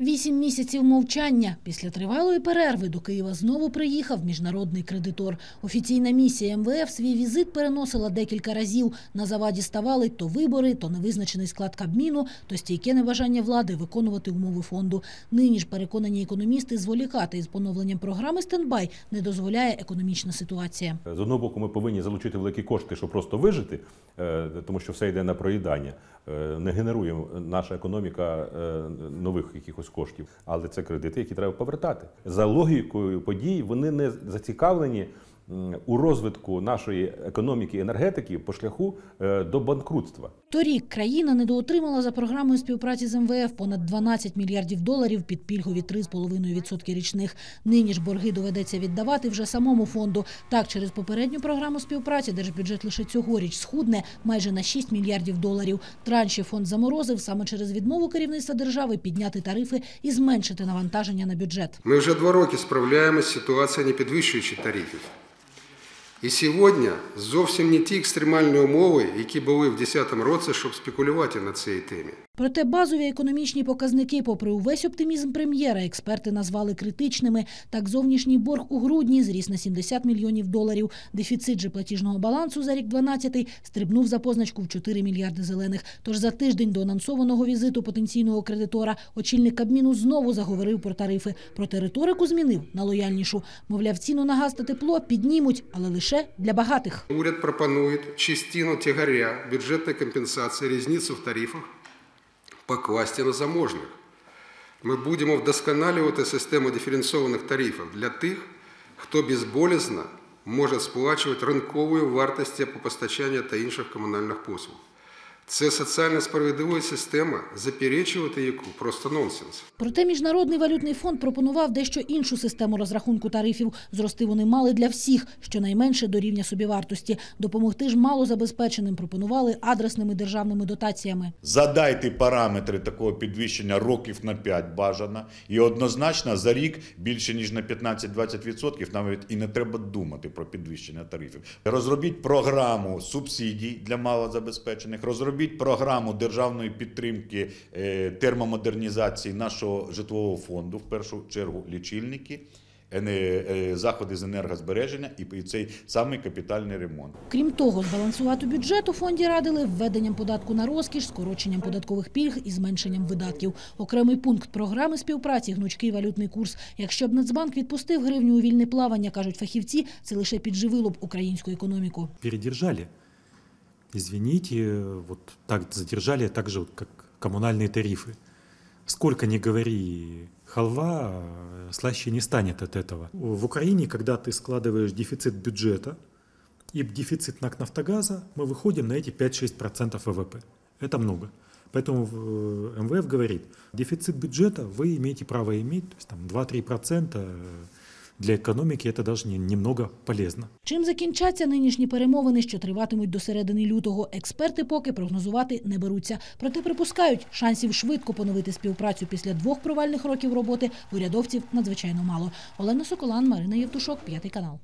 Вісім місяців мовчання. Після тривалої перерви до Києва знову приїхав міжнародний кредитор. Офіційна місія МВФ свій візит переносила декілька разів. На заваді ставали то вибори, то невизначений склад Кабміну, то стійке небажання влади виконувати умови фонду. Нині ж переконані економісти зволікати із поновленням програми «Стендбай» не дозволяє економічна ситуація. З одного боку, ми повинні залучити великі кошти, щоб просто вижити, е, тому що все йде на проїдання. Е, Не генерує наша економіка е, нових якихось коштів, але це кредити, які треба повертати. За логікою подій вони не зацікавлені у розвитку нашої економіки і енергетики по шляху е, до банкрутства. Торік країна недоотримала за програмою співпраці з МВФ понад 12 мільярдів доларів під пільгові 3,5% річних. Нині ж борги доведеться віддавати вже самому фонду. Так, через попередню програму співпраці держбюджет лише цьогоріч схудне майже на 6 мільярдів доларів. Транші фонд заморозив саме через відмову керівництва держави підняти тарифи і зменшити навантаження на бюджет. Ми вже два роки справляємося з ситуацією, не підвищуючи тарифів. І сьогодні зовсім не ті екстремальні умови, які були в 2010 році, щоб спекулювати на цій темі. Проте базові економічні показники, попри увесь оптимізм прем'єра, експерти назвали критичними. Так, зовнішній борг у грудні зріс на 70 мільйонів доларів. Дефіцит же платіжного балансу за рік 12 стрибнув за позначку в 4 мільярди зелених. Тож за тиждень до анонсованого візиту потенційного кредитора очільник Кабміну знову заговорив про тарифи. Проте риторику змінив на лояльнішу. Мовляв, ціну на газ та тепло піднімуть, але лише для багатих. Уряд пропонує частину тягаря бюджетної компенсації різницю в тарифах покласти на заможних. Ми будемо вдосконалювати систему диференційованих тарифів для тих, хто безболісно може сплачувати ринковою вартість теплопостачання та інших комунальних послуг. Це соціально справедлива система, заперечувати яку просто нонсенс. Проте Міжнародний валютний фонд пропонував дещо іншу систему розрахунку тарифів. Зрости вони мали для всіх, щонайменше до рівня собівартості. Допомогти ж малозабезпеченим пропонували адресними державними дотаціями. Задайте параметри такого підвищення років на 5 бажано, і однозначно за рік більше ніж на 15-20% навіть і не треба думати про підвищення тарифів. Розробіть програму субсидій для малозабезпечених, розробіть програму державної підтримки е, термомодернізації нашого житлового фонду, в першу чергу лічильники. е, Заходи з енергозбереження і цей самий капітальний ремонт. Крім того, збалансувати бюджет у фонді радили введенням податку на розкіш, скороченням податкових пільг і зменшенням видатків. Окремий пункт програми співпраці гнучкий валютний курс. Якщо б Нацбанк відпустив гривню у вільне плавання, кажуть фахівці, це лише підживило б українську економіку. передержали. Извините, вот так задержали, так же, как коммунальные тарифы. Сколько ни говори, халва слаще не станет от этого. В Украине, когда ты складываешь дефицит бюджета и дефицит НАК «Нафтогаза», мы выходим на эти 5-6% ВВП. Это много. Поэтому э, МВФ говорит, дефицит бюджета вы имеете право иметь, то есть там 2-3% для економіки це навіть не- немного полезно. Чим закінчаться нинішні перемовини, що триватимуть до середини лютого, експерти поки прогнозувати не беруться. Проте припускають, шансів швидко поновити співпрацю після двох провальних років роботи урядовців надзвичайно мало. Олена Соколан, Марина Євтушок, п'ятий канал.